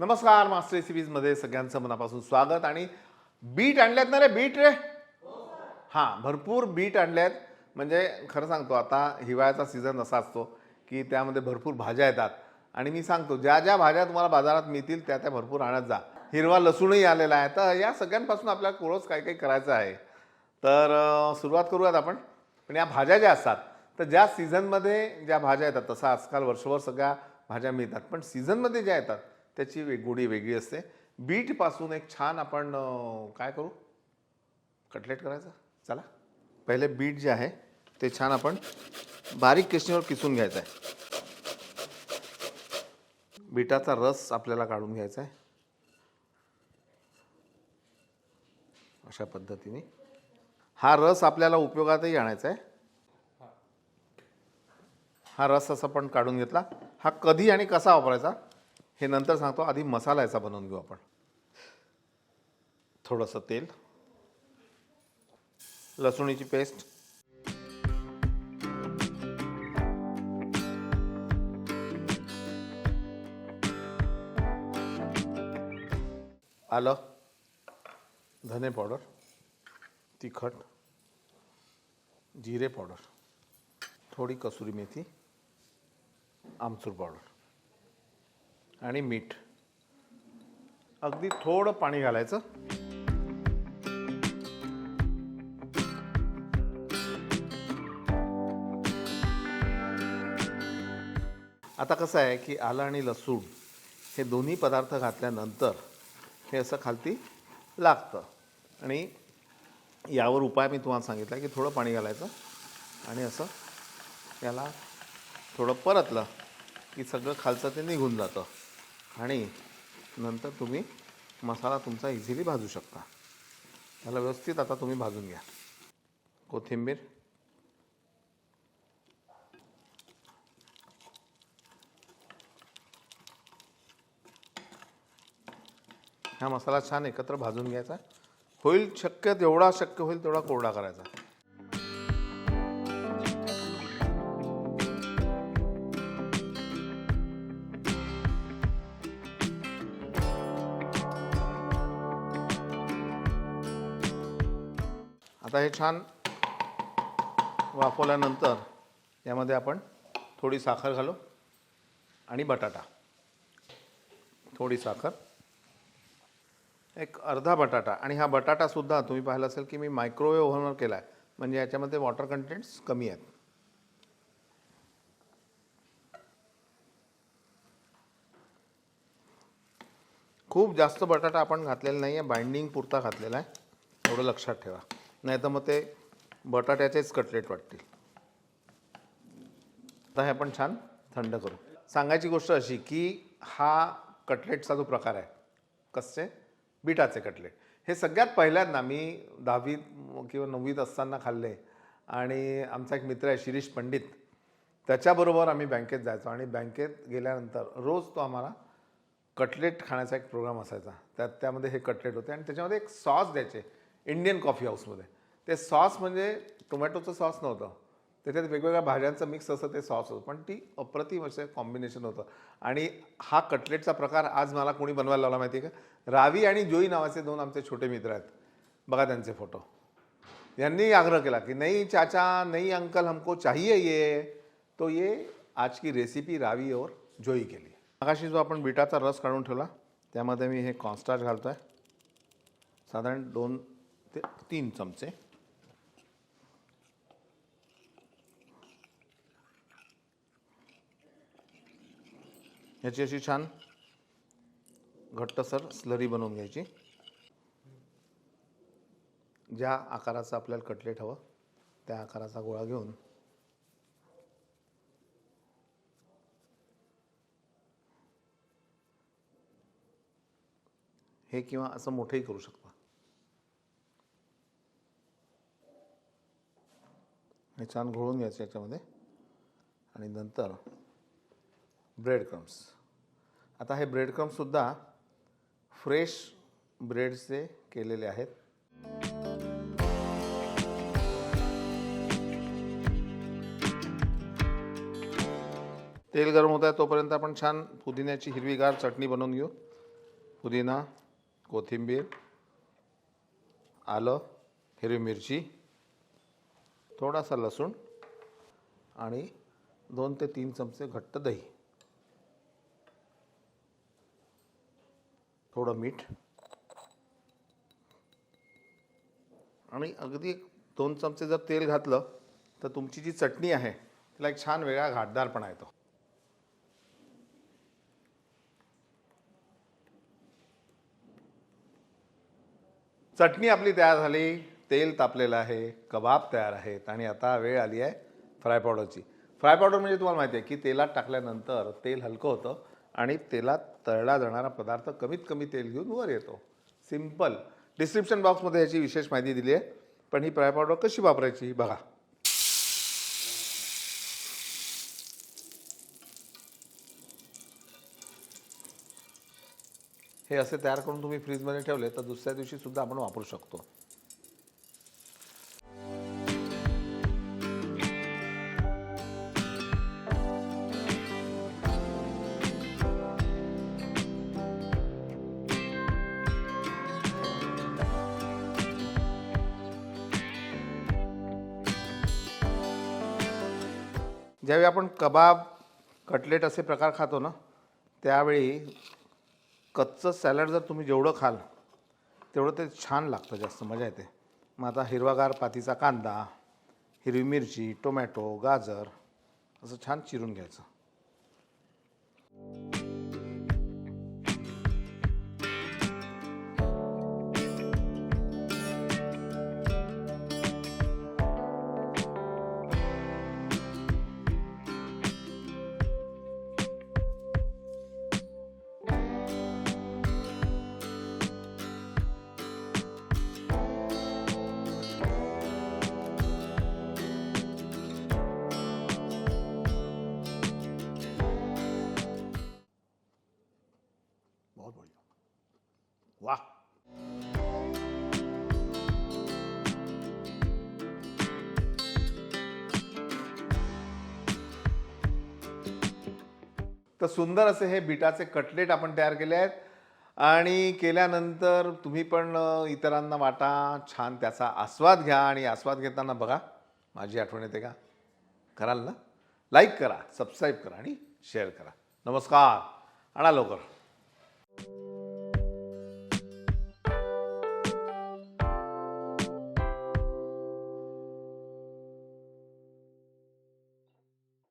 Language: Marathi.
नमस्कार मास्टर रेसिपीजमध्ये सगळ्यांचं मनापासून स्वागत आणि बीट आणल्यात ना रे बीट रे? हां भरपूर बीट आणल्यात. म्हणजे खरं सांगतो आता हिवाळ्याचा सीझन असा असतो की त्यामध्ये भरपूर भाज्या येतात. आणि मी सांगतो ज्या ज्या भाज्या तुम्हाला बाजारात मिळतील त्या त्या भरपूर आणत जा. हिरवा लसूणही आलेला आहे. तर या सगळ्यांपासून आपल्याला कोळस काही काही करायचं आहे? तर सुरुवात करूयात आपण. पण या भाज्या ज्या असतात तर ज्या सीझनमध्ये ज्या भाज्या येतात तसं आजकाल वर्षभर सगळ्या भाज्या मिळतात. पण सीझनमध्ये ज्या येतात त्याची वेगोडी वेगळी असते. बीटपासून एक छान आपण काय करू? कटलेट करायचं? चला. पहिले बीट जे आहे ते छान आपण बारीक किसणीवर किसून घ्यायचं आहे. बीटाचा रस आपल्याला काढून घ्यायचा आहे. अशा पद्धतीने. हा रस आपल्याला उपयोगातही आणायचा आहे. हा रस असा पण काढून घेतला. हा कधी आणि कसा वापरायचा? हे नंतर सांगतो आधी मसाला याचा बनवून घेऊ आपण. थोडंसं तेल लसूणीची पेस्ट. आलं धने पावडर तिखट जिरे पावडर थोडी कसुरी मेथी आमचूर पावडर. आणि मीठ. अगदी थोडं पाणी घालायचं. आता कसं आहे की आलं आणि लसूण हे दोन्ही पदार्थ घातल्यानंतर हे असं खालती लागतं. आणि यावर उपाय मी तुम्हाला सांगितला की थोडं पाणी घालायचं आणि असं याला थोडं परतलं की सगळं खालचं ते निघून जातं. आणि नंतर तुम्ही मसाला तुमचा इझिली भाजू शकता. त्याला व्यवस्थित आता तुम्ही भाजून घ्या. कोथिंबीर. हा मसाला छान एकत्र भाजून घ्यायचा. होईल शक्य जेवढा शक्य होईल तेवढा कोरडा करायचा. हे छान वाफवल्यानंतर यामध्ये आपण थोडी साखर घालू आणि बटाटा. थोडी साखर. एक अर्धा बटाटा. आणि हा बटाटासुद्धा तुम्ही पाहिला असेल की मी मायक्रोवेव्ह ओव्हनवर केला आहे म्हणजे याच्यामध्ये वॉटर कंटेंट्स कमी आहेत. खूप जास्त बटाटा आपण घातलेला नाही आहे बाइंडिंग पुरता घातलेला आहे. एवढं लक्षात ठेवा. नाही तर मग ते बटाट्याचेच कटलेट वाटतील. आता हे आपण छान थंड करू. सांगायची गोष्ट अशी की हा कटलेटचा जो प्रकार आहे कसचे बिटाचे कटलेट हे सगळ्यात पहिल्यांदा मी दहावीत किंवा नववीत असताना खाल्ले आणि आमचा एक मित्र आहे शिरीष पंडित त्याच्याबरोबर आम्ही बँकेत जायचो आणि बँकेत गेल्यानंतर रोज तो आम्हाला कटलेट खाण्याचा एक प्रोग्राम असायचा. त्यात त्यामध्ये हे कटलेट होते आणि त्याच्यामध्ये एक सॉस द्यायचे इंडियन कॉफी हाऊसमध्ये. ते सॉस म्हणजे टोमॅटोचं सॉस नव्हतं. त्याच्यात वेगवेगळ्या भाज्यांचं मिक्स असं ते सॉस होतं. पण ती अप्रतिम असं कॉम्बिनेशन होतं. आणि हा कटलेटचा प्रकार आज मला कोणी बनवायला लावला माहिती आहे का? रावी आणि जोई नावाचे दोन आमचे छोटे मित्र आहेत. बघा त्यांचे फोटो. यांनी आग्रह केला की नाही चाचा नाही अंकल हमको चाहिए ये. तो ये आज की रेसिपी रावी और जोई केली मगाशी जो आपण बिटाचा रस काढून ठेवला त्यामध्ये मी हे कॉन्स्टार्च घालतो आहे साधारण दोन ते तीन चमचे. याची अशी छान घट्टसर स्लरी बनवून घ्यायची. ज्या आकाराचं आपल्याला कटलेट हवं त्या आकाराचा गोळा घेऊन हे किंवा असं मोठंही करू शकता. हे छान घोळून घ्यायचं याच्यामध्ये. आणि नंतर ब्रेड क्रम्स आता हे ब्रेड क्रम्ससुद्धा फ्रेश ब्रेडचे केलेले आहेत. तेल गरम होत आहे तोपर्यंत आपण छान पुदिन्याची हिरवीगार चटणी बनवून घेऊ. पुदिना कोथिंबीर आलं हिरवी मिरची थोडासा लसूण आणि दोन ते तीन चमचे घट्ट दही. थोडं मीठ. आणि अगदी एक दोन चमचे जर तेल घातलं तर तुमची जी चटणी आहे तिला एक छान वेगळा घाटदारपणा येतो. चटणी आपली तयार झाली तेल तापलेलं आहे कबाब तयार आहेत आणि आता वेळ आली आहे फ्राय पावडरची. फ्राय पावडर म्हणजे तुम्हाला माहिती आहे की तेलात टाकल्यानंतर तेल हलकं होतं आणि तेलात तळला जाणारा पदार्थ कमीत कमी तेल घेऊन वर येतो. सिंपल डिस्क्रिप्शन बॉक्समध्ये याची विशेष माहिती दिली आहे. पण ही प्राय पावडर कशी वापरायची बघा. हे असे तयार करून तुम्ही फ्रीजमध्ये ठेवले तर दुसऱ्या दिवशीसुद्धा आपण वापरू शकतो. ज्यावेळी आपण कबाब कटलेट असे प्रकार खातो ना त्यावेळी कच्चं सॅलड जर तुम्ही जेवढं खाल तेवढं ते छान लागतं जास्त मजा येते. मग आता हिरवागार पातीचा कांदा हिरवी मिरची टोमॅटो गाजर असं छान चिरून घ्यायचं. वा तर सुंदर असे हे बिटाचे कटलेट आपण तयार केले आहेत. आणि केल्यानंतर तुम्ही पण इतरांना वाटा छान त्याचा आस्वाद घ्या. आणि आस्वाद घेताना बघा माझी आठवण येते का? कराल ना? लाईक करा सबस्क्राईब करा आणि शेअर करा. नमस्कार. आणा लवकर.